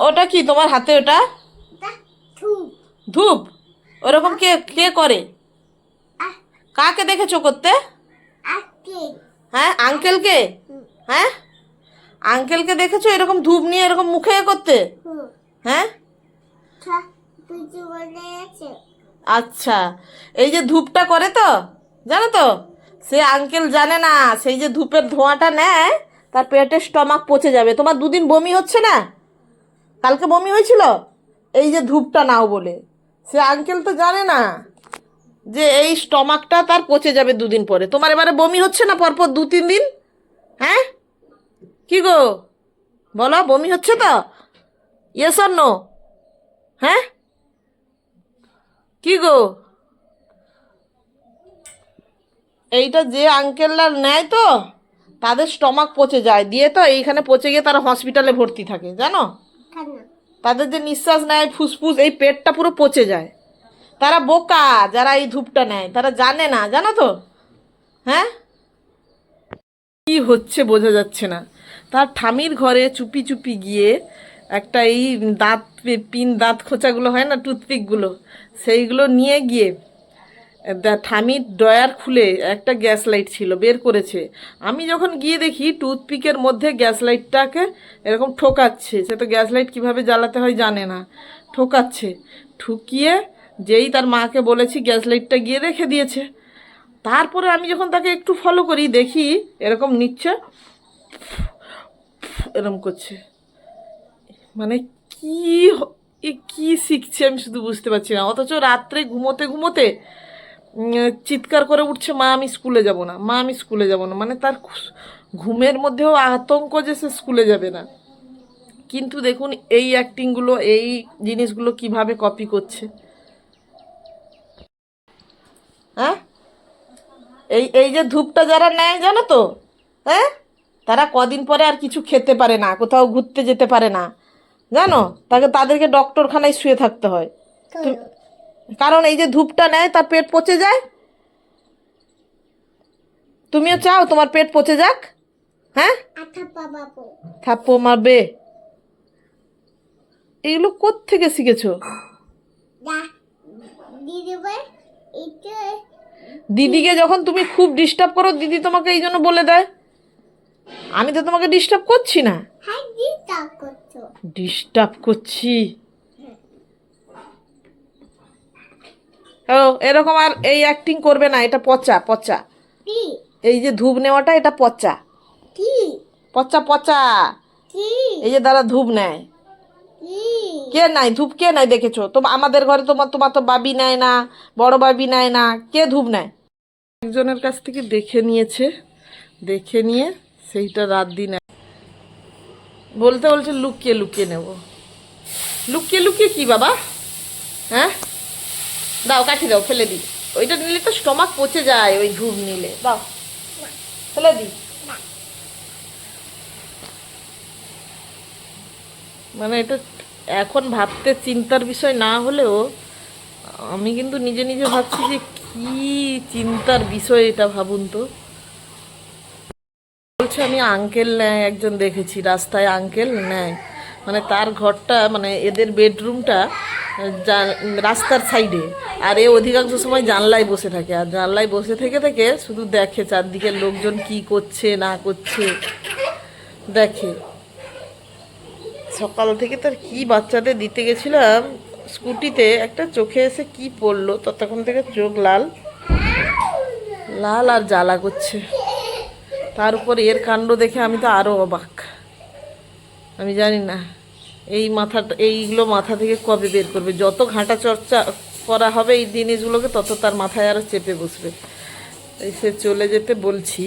ওটা কি তোমার হাতে ওটা? ধূপ। ওরকম কে কে করে? কাকে দেখেছ করতে? হ্যাঁ আঙ্কেলকে? হ্যাঁ? আঙ্কেলকে দেখেছ এরকম ধূপ নিয়ে এরকম মুখে করতে? হ্যাঁ? আচ্ছা। এই যে ধূপটা করে তো জানো তো? সে আঙ্কেল জানে না সেই যে ধূপের ধোঁয়াটা নেয় তার পেটের স্টমাক পচে যাবে। তোমার দুদিন বমি হচ্ছে না? কালকে বমি হয়েছিল? এই যে ধূপটা নাও বলে। সে আঙ্কেল তো জানে না যে এই স্টমাকটা তার পচে যাবে দুদিন পরে। তোমার এবারে বমি হচ্ছে না পরপর দু, তিন দিন? হ্যাঁ? কি গো? বলো, বমি হচ্ছে তো? ইয়েস অর নো হ্যাঁ? কি গো? এইটা যে আঙ্কেলরা নেয় তো, তাদের স্টমাক পচে যায়। দিয়ে তো এইখানে পচে গিয়ে তারা হসপিটালে ভর্তি থাকে, জানো? তাদের যে নিঃশ্বাস নেয়, ফুসফুস, এই পেটটা পুরো পচে যায়। তারা বোকা যারা এই ধূপটা নেয়। তারা জানে না, জানো তো? হ্যাঁ? কি হচ্ছে বোঝা যাচ্ছে না। তার ঠামির ঘরে চুপি চুপি গিয়ে একটা এই দাঁত, পিন দাঁত খোঁচাগুলো হয় না, টুথপিকগুলো, সেইগুলো নিয়ে গিয়ে ঠামির ডয়ার খুলে একটা গ্যাস লাইট ছিল, বের করেছে। আমি যখন গিয়ে দেখি টুথপিকের মধ্যে গ্যাস লাইটটাকে এরকম ঠোকাচ্ছে, সে তো গ্যাস লাইট কীভাবে জ্বালাতে হয় জানে না, ঠোকাচ্ছে। ঠুকিয়ে যেই তার মাকে বলেছি গ্যাস লাইটটা গিয়ে রেখে দিয়েছে। তারপরে আমি যখন তাকে একটু ফলো করি, দেখি এরকম নিচ্ছে এরকম করছে। মানে কি কি শিখছে আমি শুধু বুঝতে পারছি না, অথচ রাত্রে ঘুমোতে ঘুমোতে চিৎকার করে উঠছে, মা, আমি স্কুলে যাব না, মা, আমি স্কুলে যাব না। মানে তার ঘুমের মধ্যেও আতঙ্ক যে সে স্কুলে যাবে না। কিন্তু দেখুন, এই অ্যাক্টিংগুলো এই জিনিসগুলো কীভাবে কপি করছে। হ্যাঁ? এই এই যে ধূপটা যারা নেয়, জানো তো? হ্যাঁ? তারা কদিন পরে আর কিছু খেতে পারে না, কোথাও ঘুরতে যেতে পারে না। জানো? তাকে, তাদেরকে ডক্টরখানায় শুয়ে থাকতে হয়। কারণ এই যে ধূপটা নেয় তার পেট পচে যায়। তুমিও চাও তোমার পেট পচে যাক? হ্যাঁ? থাপ্পো মারবে। এগুলো কোত্থেকে শিখেছো? দিদিকে যখন তুমি খুব ডিস্টার্ব করো দিদি তোমাকে এই জন্য বলে দেয়। আমি তো তোমাকে ডিস্টার্ব করছি না। হ্যাঁ ডিস্টার্ব করছি? ও এরকম আর এই অ্যাক্টিং করবে না এটা পচা পচা। এই যে ধূপ নেওয়াটা এটা পচা। কি? পচা পচা। এই যে দাদা ধূপ নেয়। কি? কে নাই? ধূপ কে নাই দেখেছ? তো আমাদের ঘরে তোমার তোমার তো বাবি নেয় না বড় বাবি নেয় না কে ধূপ নেয়? একজনের কাছ থেকে দেখে নিয়েছে দেখে নিয়ে সেইটা রাত দিন বলতে বলছে লুকিয়ে লুকিয়ে নেব। লুকিয়ে লুকিয়ে কি বাবা? হ্যাঁ? দাও, কাঠি দাও, ফেলে দিই। ওইটা নিলে তো স্টমাক পচে যায়, ওই ধূপ নিলে। দাও। ফেলে দিই। মানে এটা এখন ভাবতে চিন্তার বিষয় না হলেও, আমি কিন্তু নিজে নিজে ভাবছি যে কি চিন্তার বিষয় এটা ভাবুন তো। বলছে, আমি আঙ্কেল নেয় একজন দেখেছি, রাস্তায় আঙ্কেল নেয় মানে তার ঘরটা মানে এদের বেডরুমটা রাস্তার সাইডে। আর এ অধিকাংশ সময় জানলায় বসে থাকে। আর জানলায় বসে থেকে থেকে শুধু দেখে চারদিকের লোকজন কি করছে, না করছে। দেখে। সকাল থেকে তার কি বাচ্চাদের দিতে গেছিলাম, স্কুটিতে একটা চোখে এসে কি পড়ল, ততক্ষণ থেকে চোখ লাল। লাল আর জ্বালা করছে। তার উপর এর কাণ্ড দেখে আমি তো আরও অবাক। আমি জানি না। এই মাথাটা এইগুলো মাথা থেকে কবে বের করবে? যত ঘাঁটা চর্চা করা হবে এই জিনিসগুলোকে, তত তার মাথায় আরও চেপে বসবে। এই সে চলে যেতে বলছি।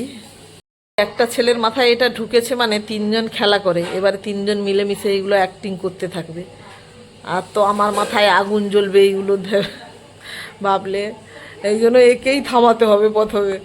একটা ছেলের মাথায় এটা ঢুকেছে মানে তিনজন খেলা করে। এবারে তিনজন মিলেমিশে এইগুলো অ্যাক্টিং করতে থাকবে। আর তো আমার মাথায় আগুন জ্বলবে এইগুলো ভাবলে। এই জন্য একেই থামাতে হবে প্রথমে।